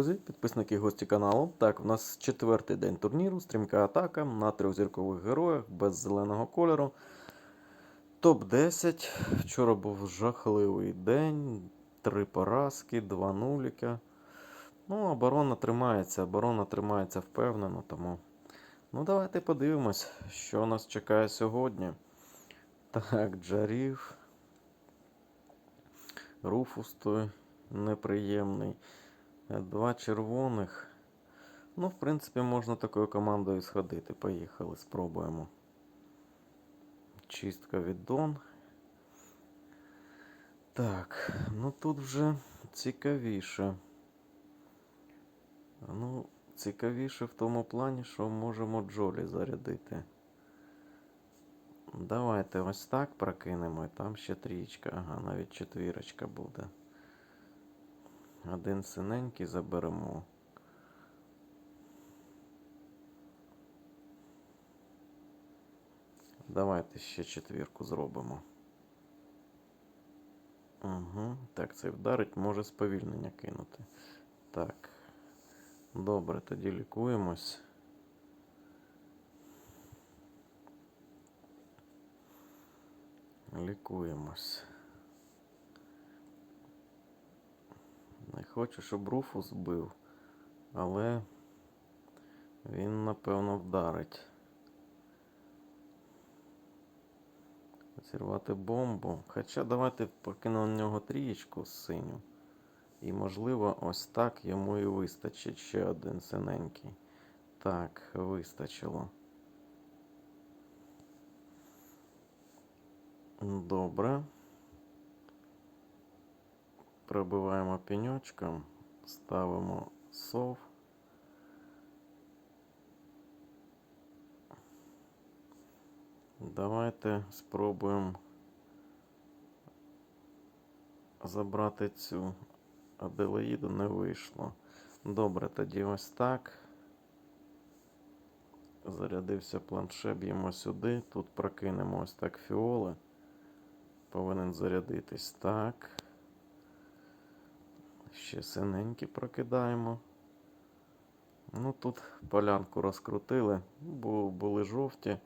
друзі, підписники гості каналу. Так, у нас четвертий день турніру, стрімка атака на трьохзіркових героях без зеленого кольору. Топ-10. Вчора був жахливий день. Три поразки, два нуліка. Ну, оборона тримається, оборона тримається впевнено, тому. Ну, давайте подивимось, що нас чекає сьогодні. Так, Джарів. Руфус той неприємний. Е, Два червоних. Ну, в принципі, можна такою командою сходити. Поїхали, спробуємо. Чистка від Дон. Так, ну тут вже цікавіше. Ну, цікавіше в тому плані, що можемо Джолі зарядити. Давайте ось так прокинемо, і там ще трічка. Ага, навіть четвірочка буде. Один синенький заберемо. Давайте ще четвірку зробимо. Угу. Так, цей вдарить, може сповільнення кинути. Так. Добре, тоді лікуємось. Лікуємось. Не хочу, щоб Руфус бив, але він, напевно, вдарить. Зірвати бомбу. Хоча давайте покинемо на нього трієчку синю. І, можливо, ось так йому і вистачить ще один синенький. Так, вистачило. Добре. Пробиваємо пеньочком, ставимо сов. Давайте спробуємо забрати цю Аделаїду, не вийшло. Добре, тоді ось так. Зарядився планшет, б'ємо сюди. Тут прокинемо ось так фіоли. Повинен зарядитись так. Ще синенькі прокидаємо. Ну тут полянку розкрутили, бо були жовті.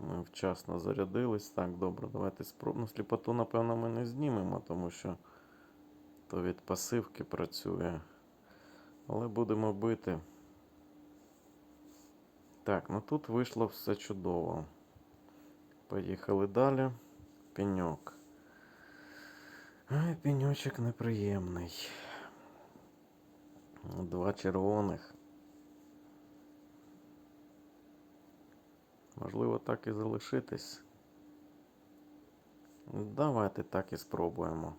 Ми вчасно зарядились. Так, добре, давайте спробуємо. Ну, сліпоту, напевно, ми не знімемо, тому що то від пасивки працює. Але будемо бити. Так, ну тут вийшло все чудово. Поїхали далі. Пеньок. Ай, пеньочок неприємний. Два червоних. Можливо, так і залишитись. Давайте так і спробуємо.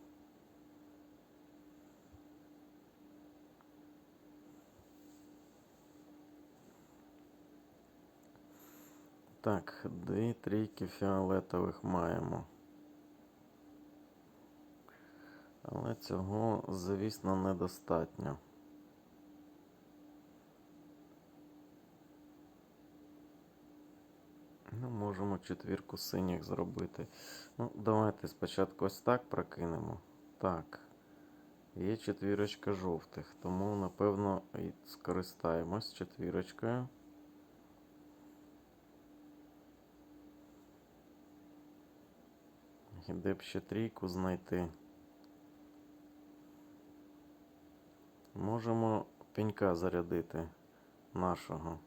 Так, дві трійки фіолетових маємо. Але цього, звісно, недостатньо. Ну, можемо четвірку синіх зробити. Ну, давайте спочатку ось так прокинемо. Так. Є четвірочка жовтих, тому, напевно, і скористаємось четвірочкою. І де б ще трійку знайти. Можемо пенька зарядити нашого.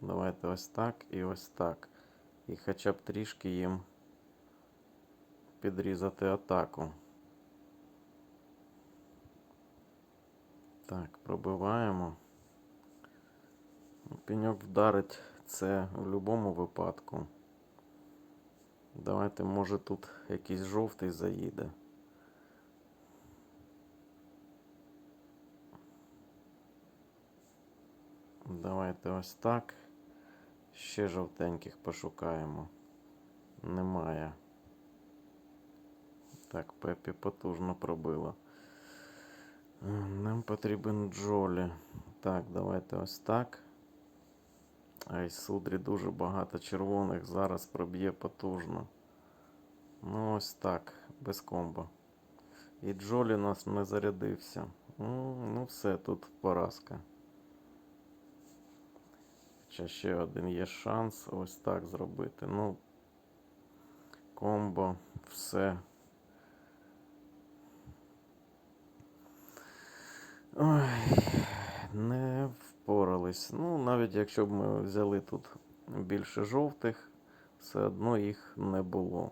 Давайте ось так і ось так. І хоча б трішки їм підрізати атаку. Так, пробиваємо. Пеньок вдарить це в будь-якому випадку. Давайте, може, тут якийсь жовтий заїде. Давайте ось так. Ще жовтеньких пошукаємо. Немає. Так, Пепі потужно пробило. Нам потрібен Джолі. Так, давайте ось так. Ай, судрі дуже багато червоних. Зараз проб'є потужно. Ну, ось так, без комбо. І Джолі у нас не зарядився. М, Ну, все, тут поразка. Хоча ще один є шанс ось так зробити. Ну, комбо, все. Ой, не впорались. Ну, навіть якщо б ми взяли тут більше жовтих, все одно їх не було.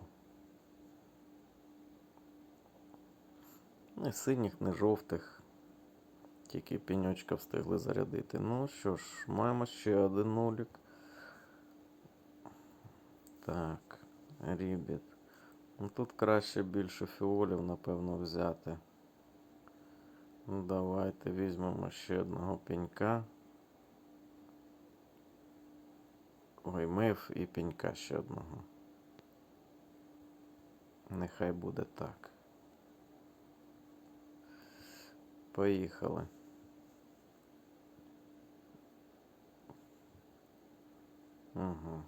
Не синіх, не жовтих. Тільки пеньочка встигли зарядити. Ну що ж, маємо ще один нулік. Так, рібіт. Ну тут краще більше фіолів, напевно, взяти. Ну, давайте візьмемо ще одного пенька. Ой, мив і пенька ще одного. Нехай буде так. Поїхали. Угу.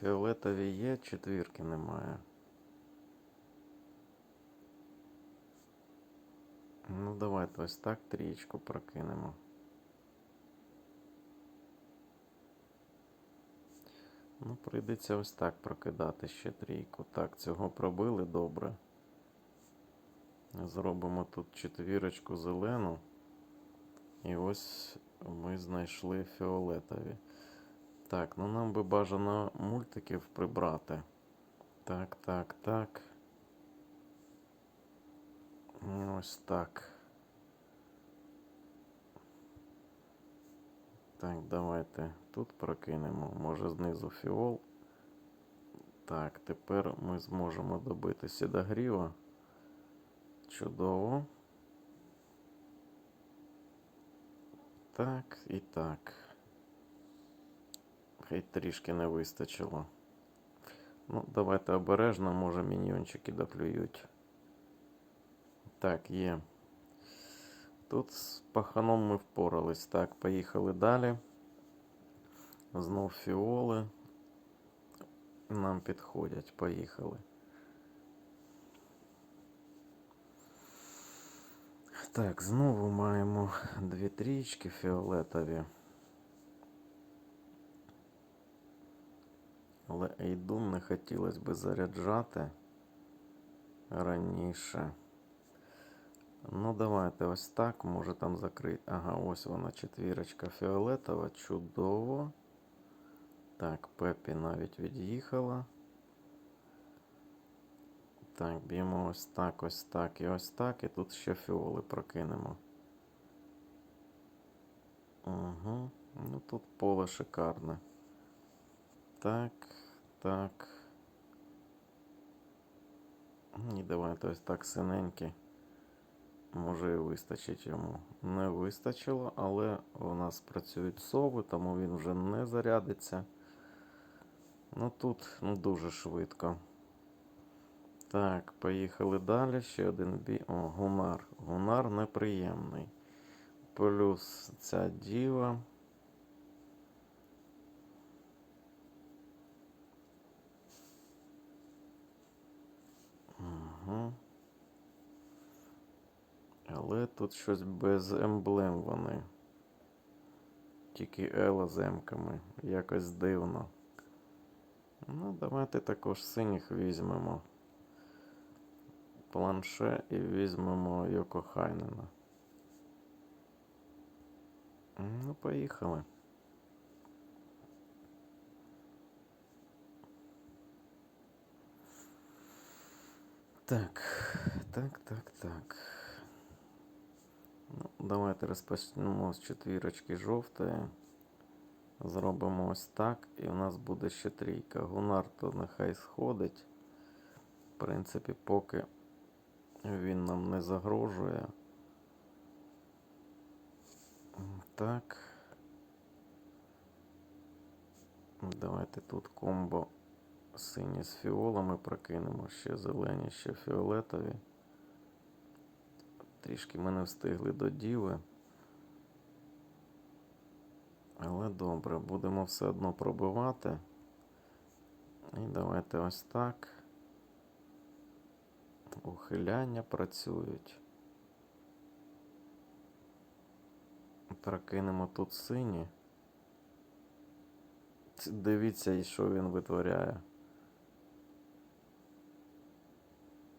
Фіолетові є, четвірки немає. Ну, давайте ось так трієчку прокинемо. Ну, прийдеться ось так прокидати ще трійку. Так, цього пробили добре. Зробимо тут четвірочку зелену. І ось ми знайшли фіолетові. Так, ну нам би бажано мультиків прибрати. Так, так, так. Ось так. Так, давайте тут прокинемо. Може знизу фіол. Так, тепер ми зможемо добити сідагріва. Чудово. Так і так. Хай трішки не вистачило. Ну, давайте обережно, може міньйончики доклюють. Так, є. Тут з паханом ми впорались. Так, поїхали далі. Знов фіоли. Нам підходять. Поїхали. Так, знову маємо дві трічки фіолетові. Але Ейдун не хотілося би заряджати раніше. Ну, давайте ось так. Може там закрити. Ага, ось вона четвірочка фіолетова. Чудово. Так, Пепі навіть від'їхала. Так, б'ємо ось так, ось так і ось так. І тут ще фіоли прокинемо. Угу. Ну тут поле шикарне. Так, так. І давайте ось так синенькі. Може і вистачить йому. Не вистачило, але у нас працюють сови, тому він вже не зарядиться. Ну тут ну, дуже швидко. Так, поїхали далі. Ще один бій. О, гунар. Гунар неприємний. Плюс ця діва. Угу. Але тут щось без емблем вони. Тільки Ела з емками. Якось дивно. Ну, давайте також синіх візьмемо. Планше і візьмемо Йоко Хайнена. Ну, поїхали. Так, так, так, так. Ну, давайте розпочнемо з четвірочки жовтої. Зробимо ось так, і у нас буде ще трійка. Гунар то нехай сходить. В принципі, поки він нам не загрожує. Так. Давайте тут комбо сині з фіолами прокинемо, ще зелені, ще фіолетові. Трішки ми не встигли до діви. Але добре, будемо все одно пробивати. І давайте ось так. Ухиляння працюють. Прокинемо тут сині. Дивіться, що він витворяє.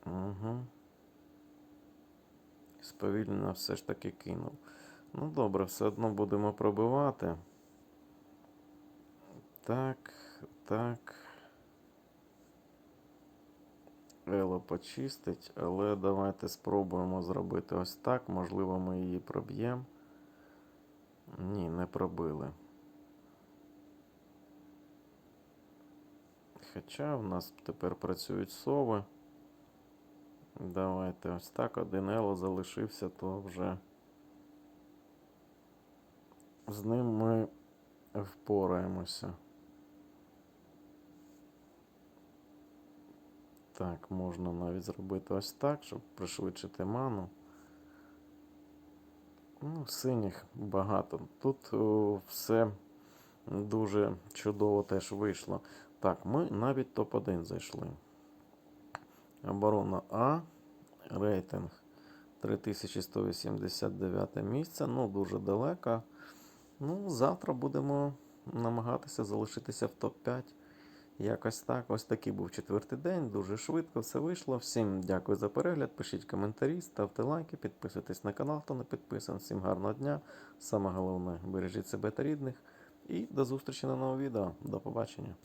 Угу. Сповільнено все ж таки кинув. Ну добре, все одно будемо пробивати. Так, так. Ело почистить, але давайте спробуємо зробити ось так. Можливо, ми її проб'ємо. Ні, не пробили. Хоча в нас тепер працюють сови. Давайте ось так. Один ело залишився, то вже з ним ми впораємося. Так, можна навіть зробити ось так, щоб пришвидшити ману. Ну, синіх багато. Тут все дуже чудово теж вийшло. Так, ми навіть топ-1 зайшли. Оборона А. Рейтинг 3189 місце. Ну, дуже далеко. Ну, завтра будемо намагатися залишитися в топ-5. Якось так. Ось такий був четвертий день. Дуже швидко все вийшло. Всім дякую за перегляд. Пишіть коментарі, ставте лайки, підписуйтесь на канал, хто не підписаний. Всім гарного дня. Саме головне, бережіть себе та рідних. І до зустрічі на новому відео. До побачення.